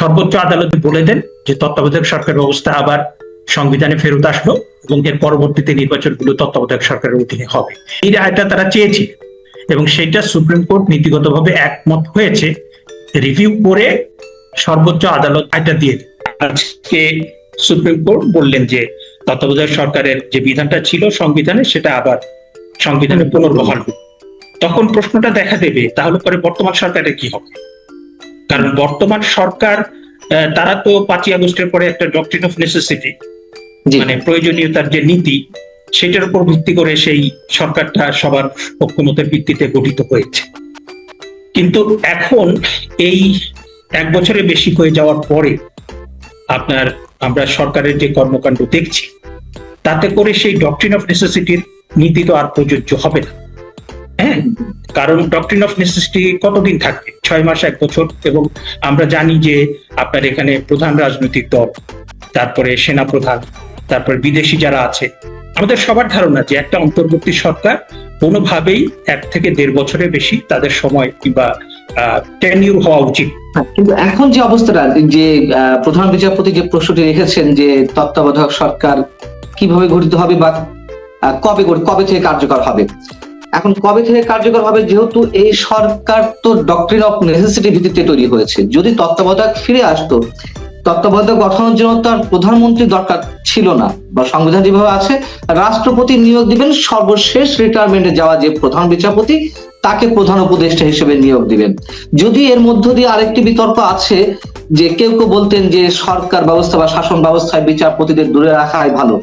সর্বোচ্চ আদালতে বলে দেন যে তত্ত্বাবধায়ক সরকার ব্যবস্থা আবার সংবিধানে ফেরত আসলো এবং এর পরবর্তীতে নির্বাচনগুলো তত্ত্বাবধায়ক সরকারের অধীনে হবে। এই রায়টা তারা চেয়েছিল এবং সেটা সুপ্রিম কোর্ট নীতিগতভাবে একমত হয়েছে। রিভিউ করে সর্বোচ্চ আদালত এটা দিয়ে আজকে সুপ্রিম কোর্ট বললেন যে তত্ত্বাবধায়ক সরকারের যে বিধানটা ছিল সংবিধানে, সেটা আবার সংবিধানে পুনর্বহাল। তখন প্রশ্নটা দেখা দেবে, তাহলে পরে বর্তমান সরকারের কি হবে? কারণ বর্তমান সরকার তারা তো পাঁচই আগস্টের পরে একটা ডক্ট্রিন অফ নেসেসিটি মানে প্রয়োজনীয়তার যে নীতি সেটার উপর ভিত্তি করে সেই সরকারটা সবার ঐক্যমতের ভিত্তিতে গঠিত হয়েছে। কিন্তু এখন এই এক বছরে বেশি হয়ে যাওয়ার পরে আপনার আমরা সরকারের যে কর্মকাণ্ড দেখছি তাতে করে সেই ডক্ট্রিন অফ নেসেসিটির নীতি তো আর প্রযোজ্য হবে না। হ্যাঁ। কারণ ডক্ট্রিন অফ নেসেসিটি কতদিন থাকবে? ছয় মাস এক বছর এবং আমরা জানি যে আপনার এখানে প্রধান রাজনৈতিক দল তারপরে সেনা প্রধান তারপর বিদেশি যারা আছে আমাদের সবার ধারণা যে একটা অন্তর্বর্তী সরকার কোনোভাবেই এক থেকে দেড় বছরের বেশি তাদের সময় কিংবা টেনিউর হওয়া উচিত। হ্যাঁ, কিন্তু এখন যে অবস্থাটা যে প্রধান বিচারপতি যে প্রশ্নটি রেখেছেন যে তত্ত্বাবধায়ক সরকার কীভাবে গঠিত হবে বা কবে কবে থেকে কার্যকর হবে এখন কবে থেকে কার্যকর হবে যেহেতু এই সরকার তো ডক্টরিন অফ নেসেসিটি ভিত্তিতে তৈরি হয়েছে। যদি তত্ত্বাবধায়ক ফিরে আসতো, তত্ত্বাবধায়ক গঠনের জন্য তার প্রধানমন্ত্রী দরকার ছিল না বা সংবিধান যেভাবে আছে, রাষ্ট্রপতি নিয়োগ দিবেন, সর্বশেষ রিটায়ারমেন্টে যাওয়া যে প্রধান বিচারপতি, তাকে প্রধান উপদেষ্টা হিসেবে নিয়োগ দিবেন। যদি এর মধ্য দিয়ে আরেকটি বিতর্ক আছে যে কেউ কেউ বলতেন যে সরকার ব্যবস্থা বা শাসন ব্যবস্থায় বিচারপতিদের দূরে রাখাই ভালো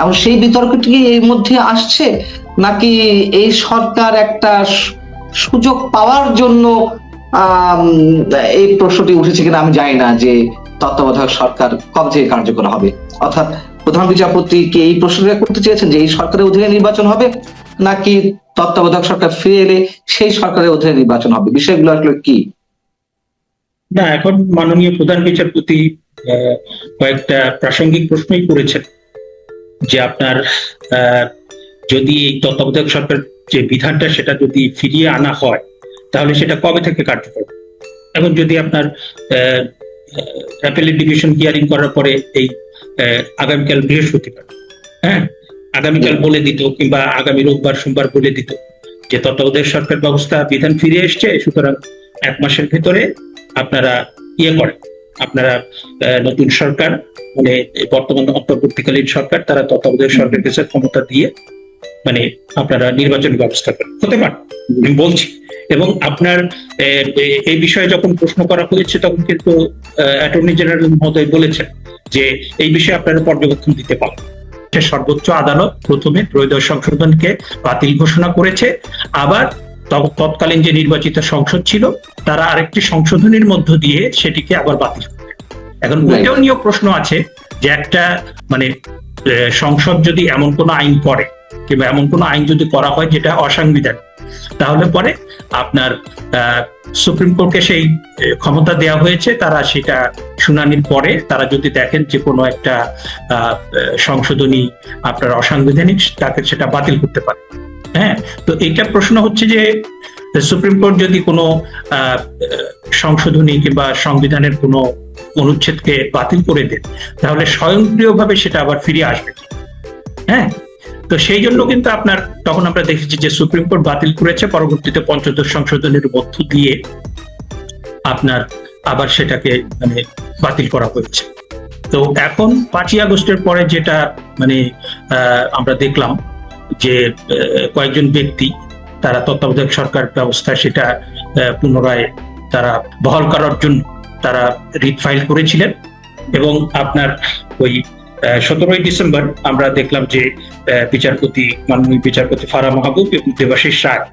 এবং সেই বিতর্কটি এর মধ্যে আসছে? নাকি এই সরকার একটা সুযোগ পাওয়ার জন্য এই প্রশ্নটি উঠেছে কিনা আমি জানি না যে তত্ত্বাবধায়ক সরকার কবে থেকে কার্যকর হবে। অর্থাৎ প্রধান বিচারপতি কি এই প্রশ্নটা করতে চেয়েছেন যে এই সরকারের অধীনে নির্বাচন হবে, নাকি তত্ত্বাবধায়ক সরকার ফিরে এলে সেই সরকারের অধীনে নির্বাচন হবে? বিষয়গুলো আসলে কি? না, এখন মাননীয় প্রধান বিচারপতি কয়েকটা প্রাসঙ্গিক প্রশ্নই করেছেন। যে আপনার যদি এই তত্ত্বাবধায়ক সরকার যে বিধানটা সেটা যদি ফিরিয়ে আনা হয়, তাহলে সেটা কবে থেকে কার্যকর? এখন যদি আপনার অ্যাপেলের ডিভিশন হিয়ারিং করার পরে এই আগামীকাল বৃহস্পতিবার হ্যাঁ আগামীকাল বলে দিত কিংবা আগামী রোববার, সোমবার বলে দিত যে তত্ত্বাবধায়ক সরকার ব্যবস্থা, বিধান ফিরে এসছে, সুতরাং এক মাসের ভেতরে আপনারা ইয়ে করেন আপনারা নতুন সরকার মানে বর্তমান অন্তর্বর্তীকালীন সরকার, তারা তত্ত্বাবধায়ক সরকার কাছে ক্ষমতা দিয়ে মানে আপনারা নির্বাচন ব্যবস্থা করেন। হতে পারে আমি বলছি। এবং আপনার এই বিষয়ে যখন প্রশ্ন করা হয়েছে তখন কিন্তু অ্যাটর্নি জেনারেল মহোদয় বলেছেন যে এই বিষয়ে আপনারা পর্যবেক্ষণ দিতে পারেন। সর্বোচ্চ আদালত প্রথমে ত্রয়োদশ সংশোধনকে বাতিল ঘোষণা করেছে। আবার তৎকালীন যে নির্বাচিত সংসদ ছিল তারা আরেকটি সংশোধনীর মধ্য দিয়ে সেটিকে আবার বাতিল এখন. ওইটাও নিয়েও প্রশ্ন আছে যে একটা মানে সংসদ যদি এমন কোনো আইন করে কিংবা এমন কোনো আইন যদি করা হয় যেটা অসাংবিধানিক, তাহলে পরে আপনার সুপ্রিম কোর্টকে সেই ক্ষমতা দেওয়া হয়েছে, তারা সেটা শুনানির পরে তারা যদি দেখেন যে কোনো একটা সংশোধনী আপনার অসাংবিধানিক, তাকে সেটা বাতিল করতে পারে। হ্যাঁ? তো এইটা প্রশ্ন হচ্ছে যে, সুপ্রিম কোর্ট যদি কোনো সংশোধনী কিংবা সংবিধানের কোনো অনুচ্ছেদকে বাতিল করে দেন, তাহলে স্বয়ংক্রিয়ভাবে সেটা আবার ফিরে আসবে। হ্যাঁ? তো সেই জন্য কিন্তু আপনার, তখন আমরা দেখেছি যে সুপ্রিম কোর্ট বাতিল করেছে, পরবর্তীতে পঞ্চদশ সংশোধনের মধ্য দিয়ে আপনার আবার সেটাকে মানে বাতিল করা হয়েছে। তো এখন পাঁচই আগস্টের পরে যেটা মানে আমরা দেখলাম যে কয়েকজন ব্যক্তি, তারা তত্ত্বাবধায়ক সরকার ব্যবস্থা সেটা পুনরায় তারা বহাল করার জন্য তারা রিট ফাইল করেছিলেন এবং আপনার ওই সতেরোই ডিসেম্বর আমরা দেখলাম যে বিচারপতি, মাননীয় বিচারপতি ফারা মাহবুব এবং দেবাশিস রায়,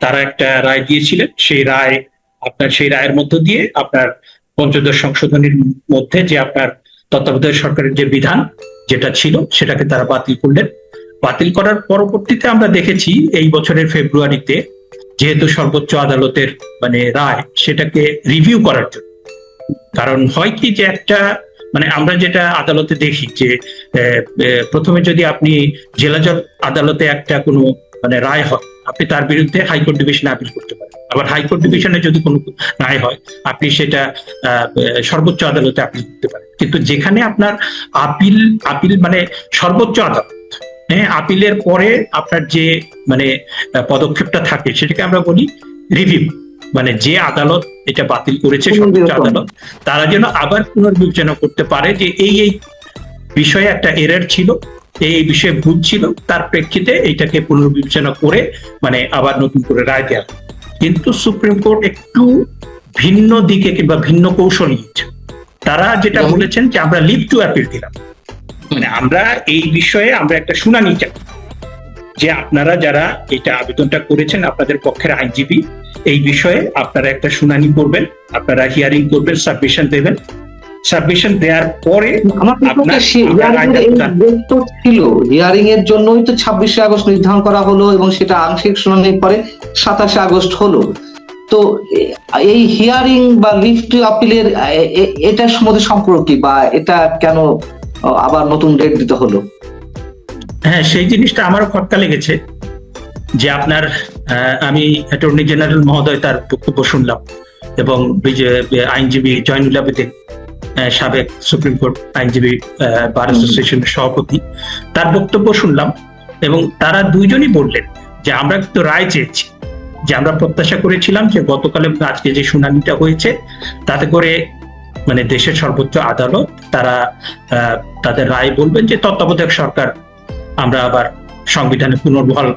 তারা একটা রায় দিয়েছিলেন। সেই রায়, আপনার সেই রায়ের মধ্য দিয়ে আপনার পঞ্চদশ সংশোধনীর মধ্যে যে আপনার তত্ত্বাবধায়ক সরকারের যে বিধান যেটা ছিল, সেটাকে তারা বাতিল করলেন। বাতিল করার পরবর্তীতে আমরা দেখেছি এই বছরের ফেব্রুয়ারিতে যেহেতু সর্বোচ্চ আদালতের মানে রায়, সেটাকে রিভিউ করার জন্য। কারণ হয় কি যে একটা মানে আমরা যেটা আদালতে দেখি যে প্রথমে যদি আপনি জেলা জজ আদালতে একটা কোনো মানে রায় হয়, আপনি তার বিরুদ্ধে হাইকোর্ট ডিভিশনে আপিল করতে পারেন। আবার হাইকোর্ট ডিভিশনে যদি কোনো রায় হয়, আপনি সেটা সর্বোচ্চ আদালতে আপিল করতে পারেন। কিন্তু যেখানে আপনার আপিল আপিল মানে সর্বোচ্চ আদালত হ্যাঁ আপিলের পরে আপনার যে মানে পদক্ষেপটা থাকে, সেটাকে আমরা বলি রিভিউ মানে যে আদালত এটা বাতিল করেছে সর্বোচ্চ আদালত। তারা যেন আবার পুনর্বিবেচনা করতে পারে যে এই এই বিষয়ে একটা এরর ছিল এই বিষয়ে ভুল ছিল তার প্রেক্ষিতে এইটাকে পুনর্বিবেচনা করে মানে আবার নতুন করে রায় দেওয়া কিন্তু সুপ্রিম কোর্ট একটু ভিন্ন দিকে কিংবা ভিন্ন কৌশল নিয়েছে। তারা যেটা বলেছেন যে আমরা লিভ টু অ্যাপিল দিলাম। মানে আমরা এই বিষয়ে আমরা একটা শুনানি চাই যে আপনারা যারা এটা আবেদনটা করেছেন আপনাদের পক্ষের আইনজীবী এই বিষয়ে আপনারা একটা শুনানি করবেন আপনারা হিয়ারিং করবেন সাবমিশন দেবেন। সাবমিশন দেওয়ার পরে আপনার- ছিল হিয়ারিং এর জন্যই তো ছাব্বিশে আগস্ট নির্ধারণ করা হলো এবং সেটা আংশিক শুনানির পরে সাতাশে আগস্ট হলো। তো এই হিয়ারিং বা লিফট আপিলের এটার মধ্যে সম্পর্ক কি বা এটা কেন আবার নতুন ডেট দিতে হলো? হ্যাঁ সেই জিনিসটা আমারও খটকা লেগেছে যে আপনার আমি অ্যাটর্নি জেনারেল মহোদয় তার বক্তব্য শুনলাম এবং বিজে- আইনজীবী জয়নুল আবেদিন সাবেক সুপ্রিম কোর্ট আইনজীবী বার অ্যাসোসিয়েশনের সভাপতি তার বক্তব্য শুনলাম এবং তারা দুইজনই বললেন যে আমরা তো রায় চেয়েছি যে আমরা প্রত্যাশা করেছিলাম যে গতকালে আজকে যে শুনানিটা হয়েছে তাতে করে মানে দেশের সর্বোচ্চ আদালত তারা আহ, তাদের রায় বলবেন যে তত্ত্বাবধায়ক সরকার আমরা আবার সংবিধানে পুনর্বহাল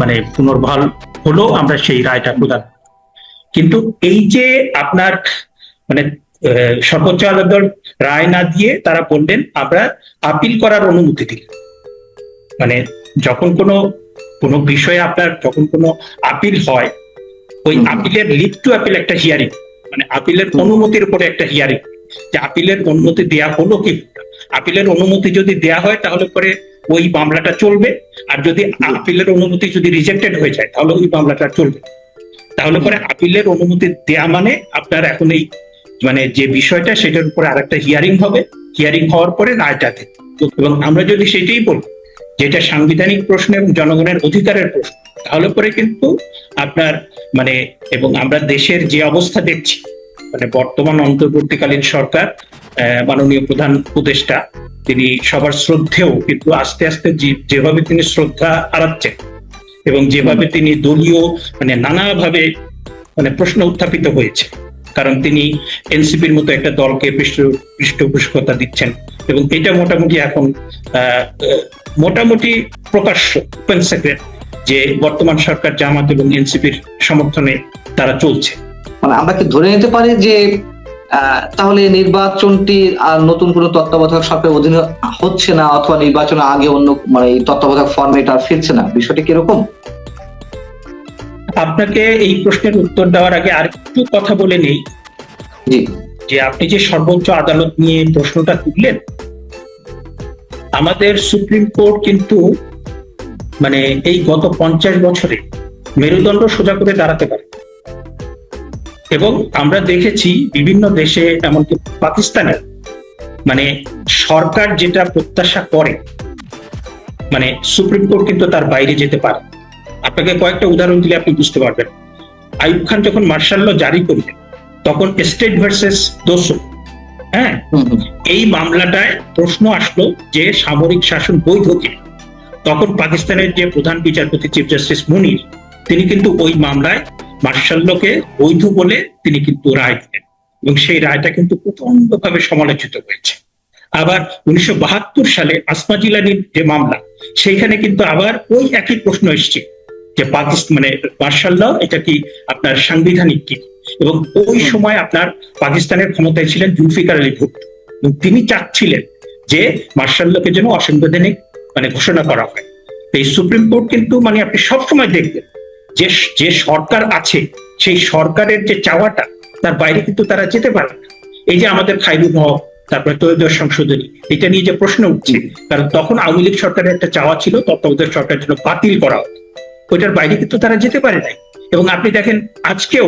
মানে পুনর্বহাল হলো আমরা সেই রায়টা প্রদান। কিন্তু এই যে আপনার মানে সর্বোচ্চ আদালত রায় না দিয়ে তারা বললেন আমরা আপিল করার অনুমতি দিল মানে যখন কোনো কোনো বিষয়ে আপনার যখন কোনো আপিল হয় ওই আপিলের লিভ টু আপিল একটা হিয়ারিং মানে আপিলের অনুমতির উপরে একটা হিয়ারিং যে আপিলের অনুমতি দেয়া হলো কি? আপিলের অনুমতি যদি দেয়া হয় তাহলে পরে ওই মামলাটা চলবে, আর যদি আপিলের অনুমতি যদি রিজেক্টেড হয়ে যায়, তাহলে ওই মামলাটা চলবে তাহলে পরে আপিলের অনুমতি দেয়া মানে আপনার এখন এই মানে যে বিষয়টা, সেটার উপরে আরেকটা হিয়ারিং হবে। হিয়ারিং হওয়ার পরে রায়টা এবং আমরা যদি সেটাই বলি, যেটা সাংবিধানিক প্রশ্ন এবং জনগণের অধিকারের প্রশ্ন, তাহলে পরে কিন্তু আপনার মানে এবং আমরা দেশের যে অবস্থা দেখছি মানে বর্তমান অন্তর্বর্তীকালীন সরকার মাননীয় প্রধান উপদেষ্টা তিনি সবার শ্রদ্ধেও কিন্তু আস্তে আস্তে যেভাবে তিনি শ্রদ্ধা হারাচ্ছেন এবং যেভাবে তিনি দলীয় মানে নানাভাবে মানে প্রশ্ন উত্থাপিত হয়েছে কারণ তিনি এনসিপির মতো একটা দলকে পৃষ্ঠ পৃষ্ঠপোষকতা দিচ্ছেন এবং এটা মোটামুটি এখন মোটামুটি প্রকাশ্য ওপেন সেক্রেট যে বর্তমান সরকার জামাত এবং এনসিপির সমর্থনে তারা চলছে। মানে আমরা কি ধরে নিতে পারি যে তাহলে নির্বাচনটি আর নতুন কোনো তত্ত্বাবধায়ক সরকারের অধীনে হচ্ছে না অথবা নির্বাচনের আগে অন্য মানে তত্ত্বাবধায়ক ফর্মেট আর ফিরছে না? বিষয়টি কীরকম? আপনাকে এই প্রশ্নের উত্তর দেওয়ার আগে আর একটু কথা বলে নেই। জি। যে আপনি যে সর্বোচ্চ আদালত নিয়ে প্রশ্নটা তুললেন আমাদের সুপ্রিম কোর্ট কিন্তু মানে এই গত পঞ্চাশ বছরে মেরুদণ্ড সোজা করে দাঁড়াতে পারে। এবং আমরা দেখেছি বিভিন্ন দেশে এমনকি পাকিস্তানের মানে সরকার যেটা প্রত্যাশা করে মানে সুপ্রিম কোর্ট কিন্তু তার বাইরে যেতে পারে। আপনাকে কয়েকটা উদাহরণ দিলে আপনি বুঝতে পারবেন। আইব খান যখন মার্শাল ল জারি করলেন তখন স্টেট ভার্সেস দোসো হ্যাঁ? এই মামলাটায় প্রশ্ন আসলো যে সামরিক শাসন বৈধ কি তখন পাকিস্তানের যে প্রধান বিচারপতি চিফ জাস্টিস মুনির তিনি কিন্তু ওই মামলায় মার্শাল্লকে বৈধ বলে তিনি কিন্তু রায় দিলেন এবং সেই রায়টা কিন্তু প্রচন্ডভাবে সমালোচিত হয়েছে। আবার উনিশশো বাহাত্তর সালে আসমা জিলানির যে মামলা সেইখানে কিন্তু আবার ওই একই প্রশ্ন এসছে যে পাকিস্তান মানে মার্শাল্লাহ এটা কি আপনার সাংবিধানিক কি? এবং ওই সময় আপনার পাকিস্তানের ক্ষমতায় ছিলেন জুলফিকার আলী ভুট্টো। এবং তিনি চাচ্ছিলেন যে মার্শাল্লকে যেন অসাংবিধানিক মানে ঘোষণা করা হয়। এই সুপ্রিম কোর্ট কিন্তু মানে আপনি সবসময় দেখবেন যে যে সরকার আছে, সেই সরকারের যে চাওয়াটা, তার বাইরে কিন্তু তারা যেতে পারে না। এই যে আমাদের খাইরুল হক তারপরে ত্রয়োদশ সংশোধনী, এটা নিয়ে যে প্রশ্ন উঠছে, কারণ তখন আওয়ামী লীগ সরকারের একটা চাওয়া ছিল তত্ত্বাবধায়ক সরকার জন্য বাতিল করা হতো। ওইটার বাইরে কিন্তু তারা যেতে পারে নাই। এবং আপনি দেখেন, আজকেও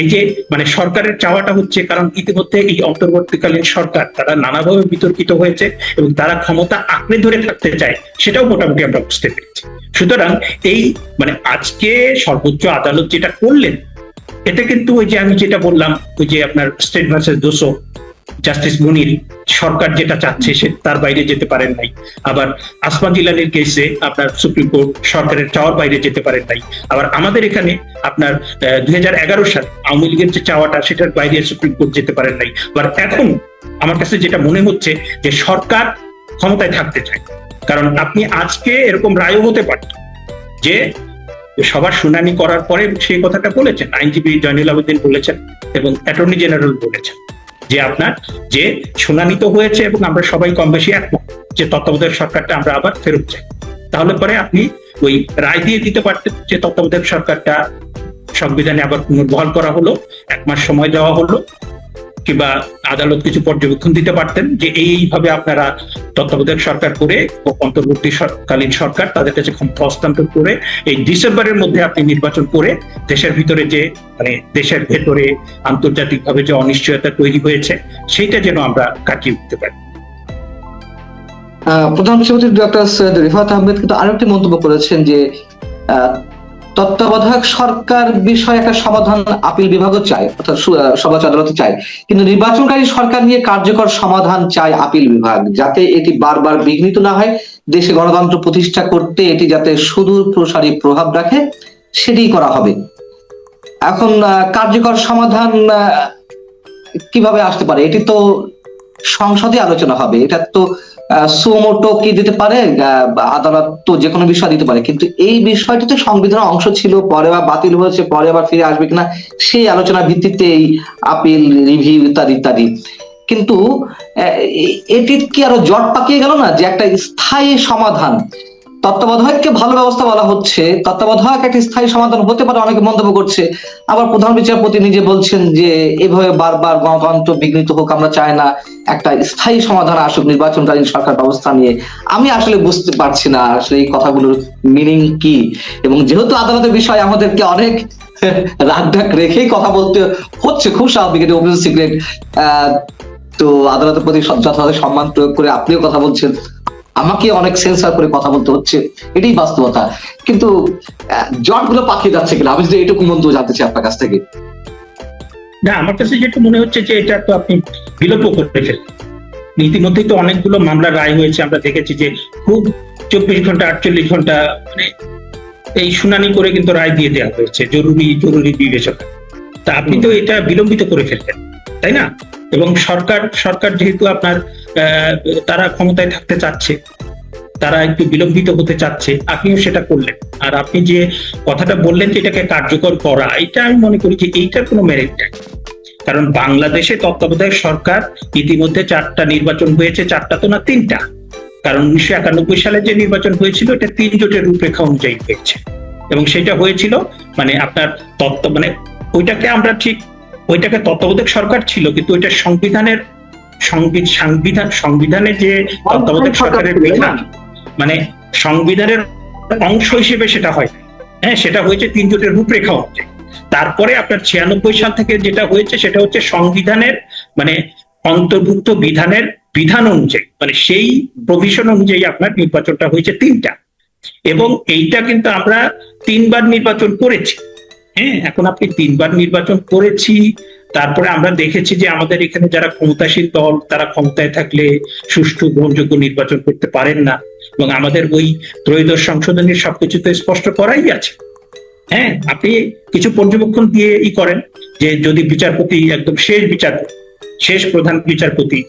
এই যে মানে সরকারের চাওয়াটা হচ্ছে, কারণ ইতিমধ্যে এই অন্তর্বর্তীকালীন সরকার তারা নানাভাবে বিতর্কিত হয়েছে এবং তারা ক্ষমতা আঁকড়ে ধরে থাকতে চায়, সেটাও মোটামুটি আমরা বুঝতে পেরেছি। সুতরাং এই মানে আজকে সর্বোচ্চ আদালত যেটা করলেন এটা কিন্তু ওই যে আমি যেটা বললাম, ওই যে আপনার স্টেট ভার্সেস দোষো জাস্টিস মুনির সরকার যেটা চাচ্ছে সে তার বাইরে যেতে পারেন নাই। আবার আসমা গিলানির কেসে আপনার সুপ্রিম কোর্ট সরকারের চাওয়ার বাইরে যেতে পারেন নাই। আবার আমাদের এখানে আপনার দুই সালে আওয়ামী লীগের যে চাওয়াটা, সেটার বাইরে সুপ্রিম কোর্ট যেতে পারেন নাই। আবার এখন আমার কাছে যেটা মনে হচ্ছে যে সরকার ক্ষমতায় থাকতে চায়। কারণ আপনি আজকে এরকম রায়ও হতে পারত যে সবার শুনানি করার পরে সেই কথাটা বলেছেন। আইনজীবী জয়নুল আবেদিন বলেছেন এবং অ্যাটর্নি জেনারেল বলেছেন। যে আপনার যে শুনানি তো হয়েছে এবং আমরা সবাই কম বেশি একমত যে তত্ত্বাবধায়ক সরকারটা আমরা আবার ফেরত চাই। তাহলে পরে আপনি ওই রায় দিয়ে দিতে পারতেন যে তত্ত্বাবধায়ক সরকারটা সংবিধানে আবার পুনর্বহাল করা হলো, এক মাস সময় দেওয়া হলো কিংবা আদালত কিছু পর্যবেক্ষণ দিতে পারতেন যে এইভাবে আপনারা তত্ত্বাবধায়ক সরকার করে অন্তর্বর্তীকালীন সরকার তাদের কাছে ক্ষমতা হস্তান্তর করে এই ডিসেম্বরের মধ্যে আপনি নির্বাচন করে দেশের ভিতরে যে মানে দেশের ভেতরে আন্তর্জাতিকভাবে যে অনিশ্চয়তা তৈরি হয়েছে, সেইটা যেন আমরা কাটিয়ে উঠতে পারি। প্রধান বিচারপতি ডক্টর সৈয়দ রিফাত আহমেদ কিন্তু আরেকটি মন্তব্য করেছেন যে তত্ত্বাবধায়ক সরকার বিষয়ে একটা সমাধান আপিল বিভাগও চায় অর্থাৎ সু- আহ, সর্বোচ্চ আদালত চায়। কিন্তু নির্বাচনকারী সরকার নিয়ে কার্যকর সমাধান চায় আপিল বিভাগ যাতে এটি বারবার বিঘ্নিত না হয়। দেশে গণতন্ত্র প্রতিষ্ঠা করতে এটি যাতে সুদূর প্রসারী প্রভাব রাখে সেটি করা হবে। এখন কার্যকর সমাধান কীভাবে আসতে পারে? এটি তো সংসদে আলোচনা হবে। এটা তো সুমোটো কি দিতে পারে? আদালত তো যে কোনো বিষয় দিতে পারে। কিন্তু এই বিষয়টি তো সংবিধানের অংশ ছিল পরে বা বাতিল হয়েছে পরে আবার ফিরে আসবে কিনা সেই আলোচনার ভিত্তিতে এই আপিল রিভিউ ইত্যাদি ইত্যাদি। কিন্তু আহ, এ- এটি কি আরও জট পাকিয়ে গেল না যে একটা স্থায়ী সমাধান তত্ত্বাবধায়ককে ভালো ব্যবস্থা বলা হচ্ছে। তত্ত্বাবধায়ক একটি স্থায়ী সমাধান হতে পারে, অনেকে মন্তব্য করছে। আবার প্রধান বিচারপতি নিজে বলছেন যে, এভাবে বারবার গণতন্ত্র বিঘ্নিত হোক, আমরা চাই না একটা স্থায়ী সমাধান আসুক, নির্বাচনকালীন সরকার ব্যবস্থা নিয়ে। আমি আসলে বুঝতে পারছি না আসলে এই কথাগুলোর মিনিং কি। এবং যেহেতু আদালতের বিষয় আমাদেরকে অনেক রাগ ঢাক রেখেই কথা বলতে হচ্ছে, খুব স্বাভাবিক এটা ওপেন সিক্রেট তো আদালতের প্রতি যথাযথ সম্মান প্রয়োগ করে আপনিও কথা বলছেন। আমাকে অনেক সেন্সার করে কথা বলতে হচ্ছে এটাই বাস্তবতা। কিন্তু জটগুলো পাকিয়ে যাচ্ছে কিনা? আমি যদি এটুকু মন্তব্য জানতে চাই আপনার কাছ থেকে। না আমার কাছে যেটা মনে হচ্ছে যে এটা তো আপনি বিলোপ করে ফেলেন ইতিমধ্যেই তো অনেকগুলো মামলা রায় হয়েছে আমরা দেখেছি যে খুব চব্বিশ ঘণ্টা আটচল্লিশ ঘণ্টা মানে এই শুনানি করে কিন্তু রায় দিয়ে দেওয়া হয়েছে জরুরি জরুরি বিবেচনা। তা আপনি তো এটা বিলম্বিত করে ফেলবেন তাই না? এবং সরকার সরকার যেহেতু আপনার তারা ক্ষমতায় থাকতে চাচ্ছে, তারা একটু বিলম্বিত হতে চাচ্ছে, আপনিও সেটা করলেন। আর আপনি যে কথাটা বললেন যে এটাকে কার্যকর করা, এটা আমি মনে করি যে এইটার কোনো মেরিট নাই। কারণ বাংলাদেশে তত্ত্বাবধায়ক সরকার ইতিমধ্যে চারটা নির্বাচন হয়েছে, চারটা তো না, তিনটা। কারণ উনিশশো একানব্বই সালে যে নির্বাচন হয়েছিল, এটা তিন জোটের রূপরেখা অনুযায়ী হয়েছে। এবং সেটা হয়েছিল মানে আপনার তত্ত্ব মানে ওইটাকে আমরা ঠিক ওইটাকে তত্ত্বাবধায়ক সরকার ছিল কিন্তু ওইটা সংবিধানের সংবিধান সংবিধানে যে তত্ত্বাবধায়ক সরকারের বিধান মানে সংবিধানের অংশ হিসেবে সেটা হয়। হ্যাঁ সেটা হয়েছে তিন জোটের রূপরেখা অনুযায়ী তারপরে আপনার ছিয়ানব্বই সাল থেকে যেটা হয়েছে সেটা হচ্ছে সংবিধানের মানে অন্তর্ভুক্ত বিধানের বিধান অনুযায়ী মানে সেই প্রভিশন অনুযায়ী আপনার নির্বাচনটা হয়েছে তিনটা। এবং এইটা কিন্তু আমরা তিনবার নির্বাচন করেছি। হ্যাঁ এখন আপনি তিনবার নির্বাচন করেছি। তারপরে আমরা দেখেছি যে আমাদের এখানে যারা ক্ষমতাসীন দল, তারা ক্ষমতায় থাকলে সুষ্ঠু গ্রহণযোগ্য নির্বাচন করতে পারেন না। এবং আমাদের ওই ত্রয়োদশ সংশোধনের সবকিছু তো স্পষ্ট করাই আছে। হ্যাঁ আপনি কিছু পর্যবেক্ষণ দিয়ে ই করেন যে যদি বিচারপতি একদম শেষ বিচারপতি, শেষ প্রধান বিচারপতি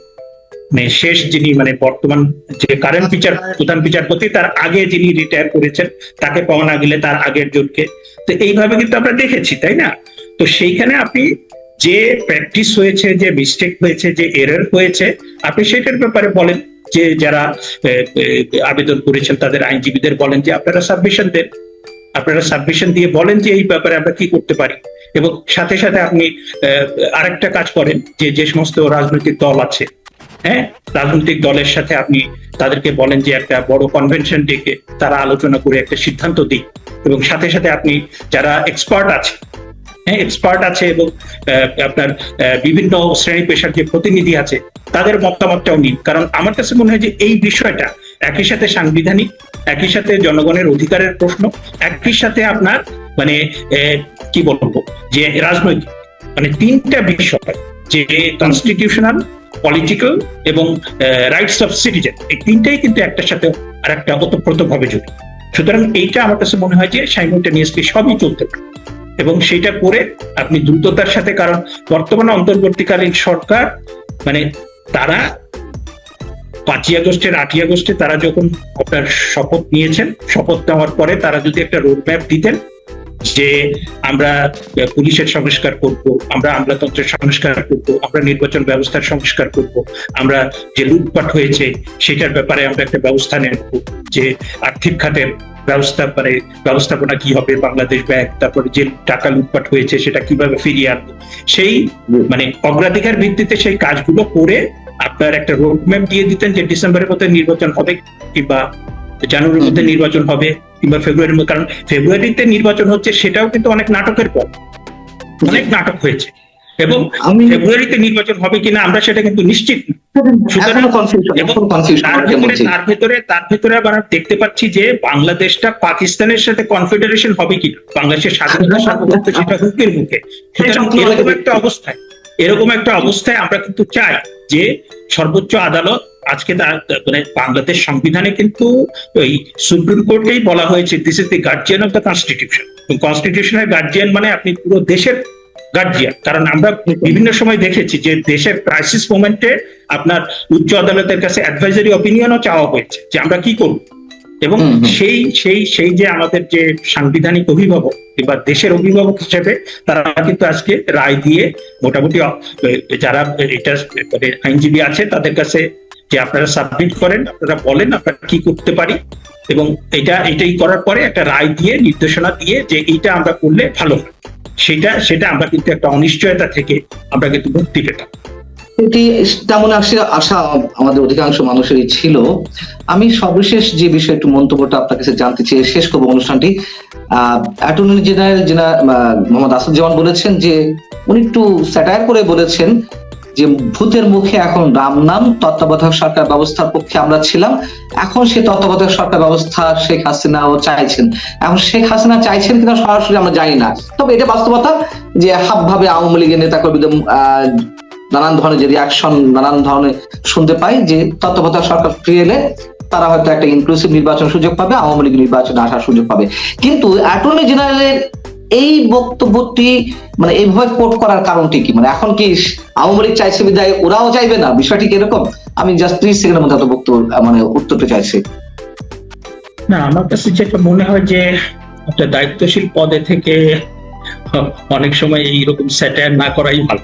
মানে শেষ যিনি মানে বর্তমান যে কারেন্ট বিচার প্রধান বিচারপতি তার আগে যিনি রিটায়ার করেছেন, তাকে পাওয়া না গেলে তার আগের জনকে। তো এইভাবে কিন্তু আমরা দেখেছি, তাই না? তো সেইখানে আপনি যে প্র্যাকটিস হয়েছে, যে মিস্টেক হয়েছে, যে এরর হয়েছে, আপনি সেটার ব্যাপারে বলেন। যে যারা আবেদন করেছেন, তাদের আইনজীবীদের বলেন যে আপনারা সাবমিশন দেন। আপনারা সাবমিশন দিয়ে বলেন যে এই ব্যাপারে আমরা কি করতে পারি। এবং সাথে সাথে আপনি আরেকটা কাজ করেন, যে যে সমস্ত রাজনৈতিক দল আছে হ্যাঁ? রাজনৈতিক দলের সাথে আপনি তাদেরকে বলেন যে একটা বড় কনভেনশন ডেকে তারা আলোচনা করে একটা সিদ্ধান্ত দিক। এবং সাথে সাথে আপনি যারা এক্সপার্ট আছে হ্যাঁ এক্সপার্ট আছে এবং আপনার বিভিন্ন শ্রেণি পেশার যে প্রতিনিধি আছে, তাদের মতামতটাও নিন। কারণ আমার কাছে মনে হয় যে এই বিষয়টা একই সাথে সাংবিধানিক, একই সাথে জনগণের অধিকারের প্রশ্ন, একই সাথে আপনার মানে কি বলব, যে রাজনৈতিক। মানে তিনটা বিষয়, যে কনস্টিটিউশনাল পলিটিক্যাল এবং রাইটস অফ সিটিজেন এই তিনটাই কিন্তু একটার সাথে আর একটা ওতপ্রোত ভাবে জড়িত। সুতরাং এইটা আমার কাছে মনে হয় যে সাইমultaneously সবই চলতে পারে। এবং সেটা করে আপনি দ্রুততার সাথে, কারণ বর্তমানে অন্তর্বর্তীকালীন সরকার মানে তারা পাঁচই আগস্টের আটই আগস্টে তারা যখন আপনার শপথ নিয়েছেন, শপথ নেওয়ার পরে তারা যদি একটা রোড ম্যাপ দিতেন যে আমরা পুলিশের সংস্কার করব আমরা আমলাতন্ত্রের সংস্কার করব আমরা নির্বাচন ব্যবস্থার সংস্কার করব আমরা যে লুটপাট হয়েছে সেটার ব্যাপারে আমরা একটা ব্যবস্থা নেব যে আর্থিক খাতের ব্যবস্থা মানে ব্যবস্থাপনা কি হবে বাংলাদেশ ব্যাংক তারপরে যে টাকা লুটপাট হয়েছে সেটা কীভাবে ফিরিয়ে আনব। সেই মানে অগ্রাধিকার ভিত্তিতে সেই কাজগুলো করে আপনার একটা রোড ম্যাপ দিয়ে দিতেন যে ডিসেম্বরের মধ্যে নির্বাচন হবে কিংবা জানুয়ারির মধ্যে নির্বাচন হবে। কিংবা ফেব্রুয়ারির মধ্যে কারণ ফেব্রুয়ারিতে নির্বাচন হচ্ছে সেটাও কিন্তু অনেক নাটকের পর। অনেক নাটক হয়েছে। এবং ফেব্রুয়ারিতে নির্বাচন হবে কিনা আমরা সেটা কিন্তু নিশ্চিত তার ভেতরে তার ভেতরে আবার আমরা দেখতে পাচ্ছি যে বাংলাদেশটা পাকিস্তানের সাথে কনফেডারেশন হবে কিনা। বাংলাদেশের স্বাধীনতা সার্বভৌমত্ব সেটা হুকের মুখে। এরকম একটা অবস্থায় এরকম একটা অবস্থায় আমরা কিন্তু চাই যে সর্বোচ্চ আদালত আজকে মানে বাংলাদেশ সংবিধানে কিন্তু ওই সুপ্রিম কোর্টেই বলা হয়েছে this is the guardian of the constitution কনস্টিটিউশনের guardian মানে আপনি পুরো দেশের গার্জিয়ান কারণ আমরা বিভিন্ন সময় দেখেছি যে দেশের ক্রাইসিস মোমেন্টে আপনার উচ্চ আদালতের কাছে অ্যাডভাইজারি অপিনিয়নও চাওয়া হয়েছে যে আমরা কি করব। এবং। সেই সেই সেই যে আমাদের যে সাংবিধানিক অভিভাবক কিংবা দেশের অভিভাবক হিসেবে তারা কিন্তু আজকে রায় দিয়ে মোটামুটি যারা এটা মানে আইনজীবী আছে তাদের কাছে যে আপনারা সাবমিট করেন আপনারা বলেন আপনারা কি করতে পারি এবং এটা এটাই করার পরে একটা রায় দিয়ে নির্দেশনা দিয়ে যে এইটা আমরা করলে ভালো হয় সেটা সেটা আমরা কিন্তু একটা অনিশ্চয়তা থেকে আমরা কিন্তু মুক্তি পেতাম এটি তেমন আশা আমাদের অধিকাংশ মানুষেরই ছিল। আমি সর্বশেষ যে বিষয়ে একটু মন্তব্যটা আপনার কাছে জানতে চেয়ে শেষ করব অনুষ্ঠানটি অ্যাটর্নি জেনারেল জেনা মোহাম্মদ আসাদুজ্জামান বলেছেন যে, উনি একটু স্যাটায়ার করে বলেছেন যে, ভূতের মুখে এখন রাম নাম, তত্ত্বাবধায়ক সরকার ব্যবস্থার পক্ষে আমরা ছিলাম। এখন সে তত্ত্বাবধায়ক সরকার ব্যবস্থা শেখ হাসিনাও চাইছেন। এখন শেখ হাসিনা চাইছেন কিনা সরাসরি আমরা জানি না। তবে এটা বাস্তবতা যে হাব ভাবে আওয়ামী লীগের নেতা কর্মীদের নানান ধরনের যে রিয়াকশন নানান ধরনের শুনতে পাই যে তত্ত্বাবধায়ক সরকার ফিরে এলে তারা হয়তো একটা ইনক্লুসিভ নির্বাচন সুযোগ পাবে, আওয়ামী লীগ নির্বাচনে আসার সুযোগ পাবে। কিন্তু অ্যাটর্নি জেনারেলের এই বক্তব্যটি মানে এইভাবে কোট করার কারণটি কি? মানে এখন কি আওয়ামী লীগ চাইছে বিদায়, ওরাও চাইবে না? বিষয়টি কি এরকম? আমি জাস্ট ত্রিশ সেকেন্ডের মধ্যে বক্তব্য মানে উত্তরটা চাইছি। না, আমার কাছে যেটা মনে হয় যে একটা দায়িত্বশীল পদে থেকে অনেক সময় এইরকম স্যাটায়ার না করাই ভালো।